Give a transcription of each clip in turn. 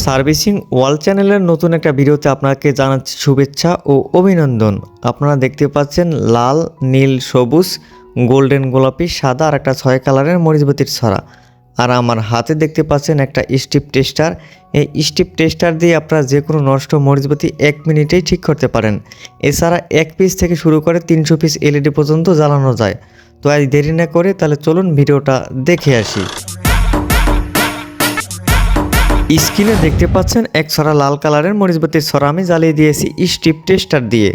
Servicing ওয়াল চ্যানেলের নতুন একটা ভিডিওতে আপনাকে জানাচ্ছি শুভেচ্ছা ও অভিনন্দন। আপনারা দেখতে পাচ্ছেন লাল, নীল, সবুজ, গোল্ডেন গোলাপি, সাদা আর একটা ছয় কালারের মরিচবতির ছড়া। আর আমার হাতে দেখতে পাচ্ছেন একটা স্টিপ টেস্টার। এই স্টিপ টেস্টার দিয়ে আপনারা যে কোনো নষ্ট মরিচবতি এক মিনিটেই ঠিক করতে পারেন। এছাড়া এক পিস থেকে শুরু করে তিনশো পিস এলইডি পর্যন্ত জ্বালানো যায়। তো আজ দেরি না করে তাহলে চলুন ভিডিওটা দেখে আসি। স্ক্রিনে দেখতে পাচ্ছেন এক ছড়া লাল কালারের মরিচবতির ছড়া আমি জ্বালিয়ে দিয়েছি স্টিপ টেস্টার দিয়ে।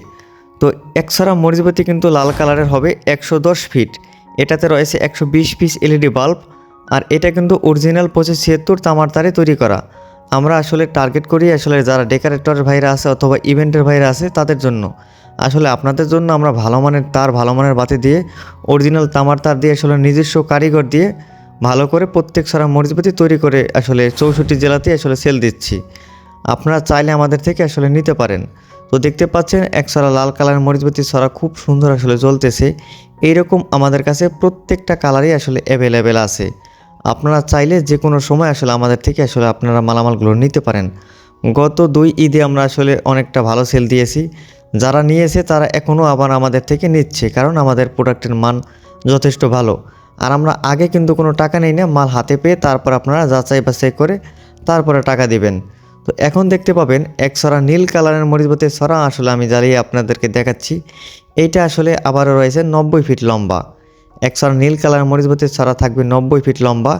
তো এক ছড়া মরিচবতি কিন্তু লাল কালারের হবে একশো দশ ফিট এটাতে রয়েছে একশো বিশ পিস এলইডি বাল্ব আর এটা কিন্তু অরিজিনাল পঁচিশ ছিয়াত্তর তামার তারে তৈরি করা। আমরা আসলে টার্গেট করি আসলে যারা ডেকারেটরের ভাইরা আছে অথবা ইভেন্টের ভাইরা আছে তাদের জন্য। আসলে আপনাদের জন্য আমরা ভালো মানের তার, ভালো মানের বাতি দিয়ে অরিজিনাল তামার তার দিয়ে আসলে নিজস্ব কারিগর দিয়ে ভালো করে প্রত্যেক সারা মরিচবাতি তৈরি করে আসলে চৌষট্টি জেলাতে আসলে সেল দিচ্ছি। আপনারা চাইলে আমাদের থেকে আসলে নিতে পারেন। তো দেখতে পাচ্ছেন, এক সারা লাল কালার মরিচবাতি ছড়া খুব সুন্দর আসলে জ্বলতেছে এইরকম আমাদের কাছে প্রত্যেকটা কালারই আসলে অ্যাভেলেবেল আছে। আপনারা চাইলে যে কোনো সময় আসলে আমাদের থেকে আসলে আপনারা মালামালগুলো নিতে পারেন। গত দুই ঈদে আমরা আসলে অনেকটা ভালো সেল দিয়েছি। যারা নিয়েছে তারা এখনও আবার আমাদের থেকে নিচ্ছে, কারণ আমাদের প্রোডাক্টের মান যথেষ্ট ভালো। আর আমরা আগে কিন্তু কোনো টাকা নেই না, মাল হাতে পেয়ে তারপর আপনারা যাচাই বাছাই করে তারপরে টাকা দিবেন। তো এখন দেখতে পাবেন এক সরা নীল কালারের মরিচবতের সরা আসলে আমি জ্বালিয়ে আপনাদেরকে দেখাচ্ছি। এইটা আসলে আবারও রয়েছে নব্বই ফিট লম্বা। এক সরা নীল কালার মরিচবতের সরা থাকবে নব্বই ফিট লম্বা।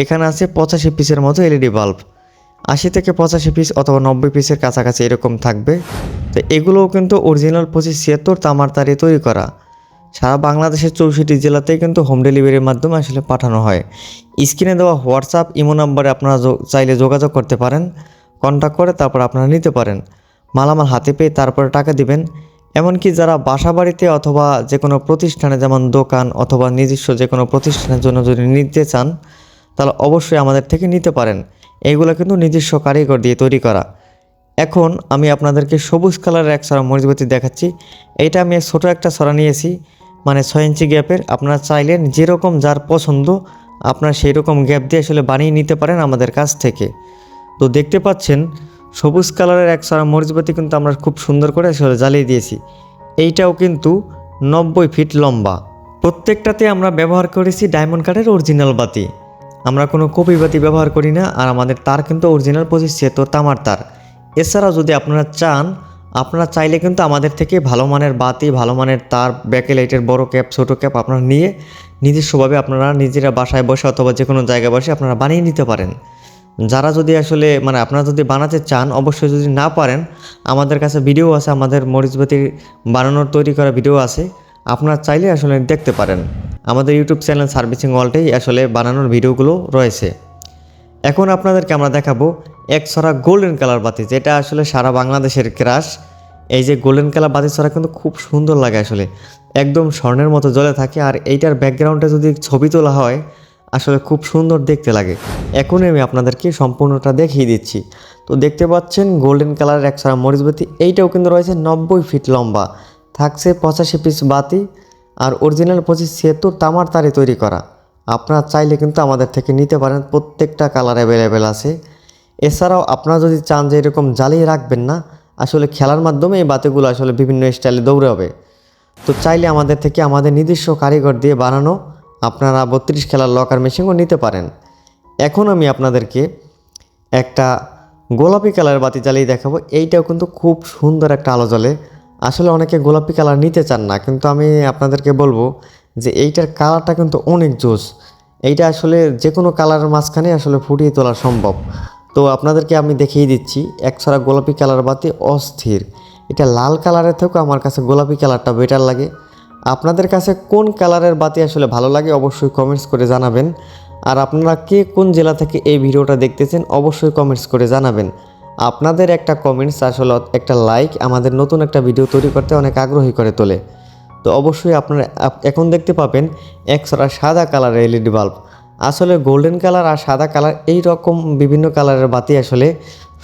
এখানে আছে পঁচাশি পিসের মতো এলইডি বাল্ব। আশি থেকে পঁচাশি পিস অথবা নব্বই পিসের কাছাকাছি এরকম থাকবে। তো এগুলোও কিন্তু অরিজিনাল পঁচিশ ছিয়াত্তর তামার তারে তৈরি করা। সারা বাংলাদেশের চৌষট্টি জেলাতেই কিন্তু হোম ডেলিভারির মাধ্যমে আসলে পাঠানো হয়। স্ক্রিনে দেওয়া হোয়াটসঅ্যাপ ইমো নাম্বারে আপনারা চাইলে যোগাযোগ করতে পারেন কন্ট্যাক্ট করে তারপর আপনারা নিতে পারেন। মালামাল হাতে পেয়ে তারপরে টাকা দিবেন। এমনকি যারা বাসা বাড়িতে অথবা যে কোনো প্রতিষ্ঠানে, যেমন দোকান অথবা নিজস্ব যে কোনো প্রতিষ্ঠানের জন্য যদি নিতে চান, তাহলে অবশ্যই আমাদের থেকে নিতে পারেন। এইগুলো কিন্তু নিজস্ব কারিগর দিয়ে তৈরি করা। এখন আমি আপনাদেরকে সবুজ কালারের এক সরা মরিচবতি দেখাচ্ছি। এইটা আমি ছোটো একটা সরা নিয়েছি। মানে ছয় ইঞ্চি গ্যাপের, আপনারা চাইলেন যেরকম যার পছন্দ, আপনারা সেই রকম গ্যাপ দিয়ে আসলে বানিয়ে নিতে পারেন আমাদের কাছ থেকে। তো দেখতে পাচ্ছেন, সবুজ কালারের এক সরা মরিচবাতি কিন্তু আমরা খুব সুন্দর করে আসলে জ্বালিয়ে দিয়েছি। এইটাও কিন্তু নব্বই ফিট লম্বা। প্রত্যেকটাতে আমরা ব্যবহার করেছি ডায়মন্ড কাঠের অরিজিনাল বাতি। আমরা কোনো কপি বাতি ব্যবহার করি না, আর আমাদের তার কিন্তু অরিজিনাল পঁচিশ তো তামার তার। এছাড়াও যদি আপনারা চান আপনারা চাইলে কিন্তু আমাদের থেকে ভালো মানের বাতি, ভালো মানের তার, ব্যাকেলাইটের বড় ক্যাপ, ছোটো ক্যাপ আপনারা নিয়ে নিজস্বভাবে আপনারা নিজেরা বাসায় বসে অথবা যে কোনো জায়গায় বসে আপনারা বানিয়ে নিতে পারেন। যারা যদি আসলে মানে আপনারা যদি বানাতে চান, অবশ্যই যদি না পারেন, আমাদের কাছে ভিডিও আছে, আমাদের মরিচবাতির বানানোর, তৈরি করা ভিডিও আছে। আপনারা চাইলে আসলে দেখতে পারেন। আমাদের ইউটিউব চ্যানেল সার্ভিসিং ওয়ালটাই আসলে বানানোর ভিডিওগুলো রয়েছে। এখন আপনাদেরকে আমরা দেখাবো এক ছড়া গোল্ডেন কালার বাতি, যেটা আসলে সারা বাংলাদেশের ক্রাশ এই যে গোল্ডেন কালার বাতি ছড়া কিন্তু খুব সুন্দর লাগে আসলে। একদম স্বর্ণের মতো জ্বলে থাকে, আর এইটার ব্যাকগ্রাউন্ডে যদি ছবি তোলা হয়, আসলে খুব সুন্দর দেখতে লাগে। এখনই আমি আপনাদেরকে সম্পূর্ণটা দেখিয়ে দিচ্ছি। তো দেখতে পাচ্ছেন গোল্ডেন কালারের এক ছড়া মরিচ বাতি, এইটাও কিন্তু রয়েছে নব্বই ফিট লম্বা। থাকছে পঁচাশি পিস বাতি, আর অরিজিনাল পঁচিশ ছিয়াত্তর তামার তারে তৈরি করা। আপনারা চাইলে কিন্তু আমাদের থেকে নিতে পারেন, প্রত্যেকটা কালার অ্যাভেলেবেল আছে। এছাড়াও আপনারা যদি চান যে এরকম জ্বালিয়ে রাখবেন না, আসলে খেলার মাধ্যমে এই বাতিগুলো আসলে বিভিন্ন স্টাইলে দৌড়াবে। তো চাইলে আমাদের থেকে আমাদের নিজস্ব কারিগর দিয়ে বানানো আপনারা বত্রিশ খেলার লকার মেশিনও নিতে পারেন। এখন আমি আপনাদেরকে একটা গোলাপি কালারের বাতি জ্বালিয়ে দেখাবো। এইটাও কিন্তু খুব সুন্দর একটা আলো জ্বলে। আসলে অনেকে গোলাপি কালার নিতে চান না, কিন্তু আমি আপনাদেরকে বলব যে এইটার কালারটা কিন্তু অনেক জোস। এইটা আসলে যে কোনো কালারের মাঝখানে আসলে ফুটিয়ে তোলা সম্ভব। তো আপনাদেরকে আমি দেখিয়ে দিচ্ছি একছড়া গোলাপি কালার বাতি অস্থির। এটা লাল কালারের থেকেও আমার কাছে গোলাপি কালারটা বেটার লাগে। আপনাদের কাছে কোন কালারের বাতি আসলে ভালো লাগে অবশ্যই কমেন্টস করে জানাবেন। আর আপনারা কে কোন জেলা থেকে এই ভিডিওটা দেখতেছেন অবশ্যই কমেন্টস করে জানাবেন। আপনাদের একটা কমেন্টস আসলে একটা লাইক আমাদের নতুন একটা ভিডিও তৈরি করতে অনেক আগ্রহী করে তোলে। তো অবশ্যই আপনারা আপ- এখন দেখতে পাবেন একশোটা সাদা কালারের এলইডি বাল্ব আসলে গোল্ডেন কালার আর সাদা কালার এই রকম বিভিন্ন কালারের বাতি আসলে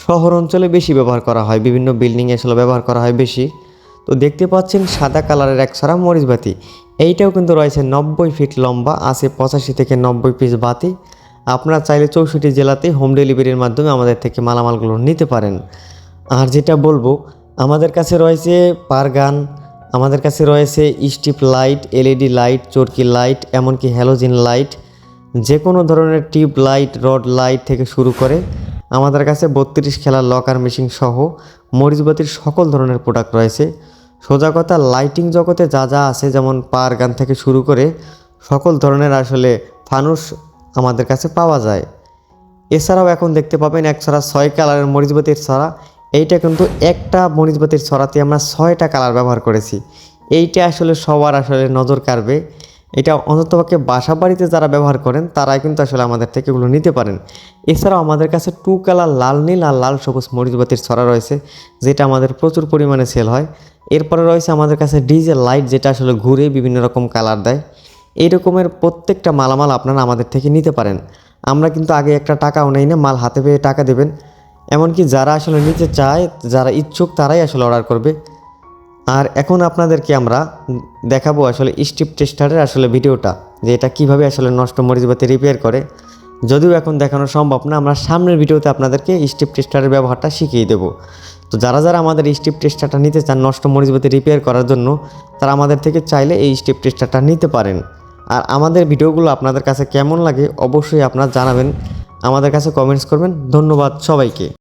শহর অঞ্চলে বেশি ব্যবহার করা হয়, বিভিন্ন বিল্ডিংয়ে আসলে ব্যবহার করা হয় বেশি। তো দেখতে পাচ্ছেন সাদা কালারের এক সারা মরিচ বাতি। এইটাও কিন্তু রয়েছে নব্বই ফিট লম্বা, আছে পঁচাশি থেকে নব্বই পিস বাতি। আপনারা চাইলে চৌষট্টি জেলাতেই হোম ডেলিভারির মাধ্যমে আমাদের থেকে মালামালগুলো নিতে পারেন। আর যেটা বলব, আমাদের কাছে রয়েছে পারগান আমাদের কাছে রয়েছে স্টিপ লাইট এলইডি লাইট চরকি লাইট এমনকি হ্যালোজিন লাইট যে কোনো ধরনের টিউব লাইট, রড লাইট থেকে শুরু করে আমাদের কাছে বত্রিশ খেলার লকার মেশিন সহ মরিচবাতির সকল ধরনের প্রোডাক্ট রয়েছে। সোজা কথা লাইটিং জগতে যা যা আছে, যেমন পার গান থেকে শুরু করে সকল ধরনের আসলে ফানুস আমাদের কাছে পাওয়া যায়। এছাড়াও এখন দেখতে পাবেন এক ছড়া ছয় কালারের মরিচবাতির ছড়া। এইটা কিন্তু একটা মরিচবাতির ছড়াতে আমরা ছয়টা কালার ব্যবহার করেছি। এইটা আসলে সবার আসলে নজর কাড়বে। এটা অন্ততপক্ষে বাসা বাড়িতে যারা ব্যবহার করেন, তারাই কিন্তু আসলে আমাদের থেকে এগুলো নিতে পারেন। এছাড়াও আমাদের কাছে টু কালার লাল, নীল আর লাল সবুজ মরিচবাতির ছড়া রয়েছে, যেটা আমাদের প্রচুর পরিমাণে সেল হয়। এরপরে রয়েছে আমাদের কাছে ডিজেল লাইট, যেটা আসলে ঘুরে বিভিন্ন রকম কালার দেয়। এই রকমের প্রত্যেকটা মালামাল আপনারা আমাদের থেকে নিতে পারেন। আমরা কিন্তু আগে একটা টাকাও নেই না, মাল হাতে পেয়ে টাকা দেবেন। এমনকি যারা আসলে নিতে চায়, যারা ইচ্ছুক, তারাই আসলে অর্ডার করবে। আর এখন আপনাদেরকে আমরা দেখাবো আসলে স্টিপ টেস্টারের আসলে ভিডিওটা, যে এটা কীভাবে আসলে নষ্ট মরিচবাতি রিপেয়ার করে। যদিও এখন দেখানো সম্ভব না, আমরা সামনের ভিডিওতে আপনাদেরকে স্টিপ টেস্টারের ব্যবহারটা শিখিয়ে দেবো। তো যারা যারা আমাদের স্টিপ টেস্টারটা নিতে চান নষ্ট মরিচবাতি রিপেয়ার করার জন্য, তারা আমাদের থেকে চাইলে এই স্টিপ টেস্টারটা নিতে পারেন। আর আমাদের ভিডিওগুলো আপনাদের কাছে কেমন লাগে অবশ্যই আপনারা জানাবেন। আমাদের কাছে কমেন্টস করবেন। ধন্যবাদ সবাইকে।